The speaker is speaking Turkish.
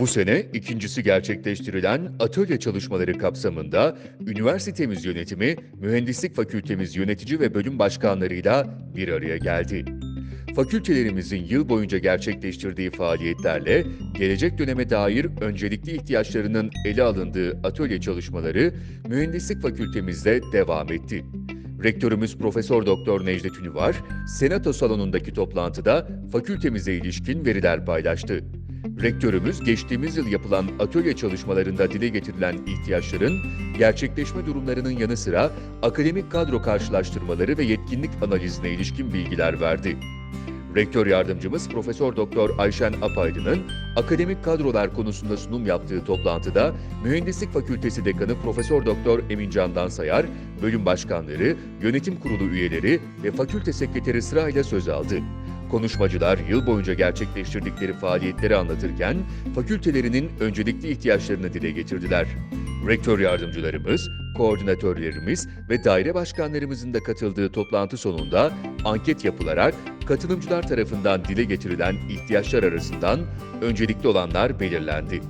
Bu sene ikincisi gerçekleştirilen atölye çalışmaları kapsamında üniversitemiz yönetimi, mühendislik fakültemiz yönetici ve bölüm başkanlarıyla bir araya geldi. Fakültelerimizin yıl boyunca gerçekleştirdiği faaliyetlerle gelecek döneme dair öncelikli ihtiyaçlarının ele alındığı atölye çalışmaları mühendislik fakültemizde devam etti. Rektörümüz Profesör Doktor Necdet Ünüvar, Senato salonundaki toplantıda fakültemize ilişkin veriler paylaştı. Rektörümüz geçtiğimiz yıl yapılan atölye çalışmalarında dile getirilen ihtiyaçların gerçekleşme durumlarının yanı sıra akademik kadro karşılaştırmaları ve yetkinlik analizine ilişkin bilgiler verdi. Rektör yardımcımız Profesör Doktor Ayşen Apaydın'ın akademik kadrolar konusunda sunum yaptığı toplantıda Mühendislik Fakültesi Dekanı Profesör Doktor Emin Candan Sayar, bölüm başkanları, yönetim kurulu üyeleri ve fakülte sekreteri sırayla söz aldı. Konuşmacılar yıl boyunca gerçekleştirdikleri faaliyetleri anlatırken fakültelerinin öncelikli ihtiyaçlarını dile getirdiler. Rektör yardımcılarımız, koordinatörlerimiz ve daire başkanlarımızın da katıldığı toplantı sonunda anket yapılarak katılımcılar tarafından dile getirilen ihtiyaçlar arasından öncelikli olanlar belirlendi.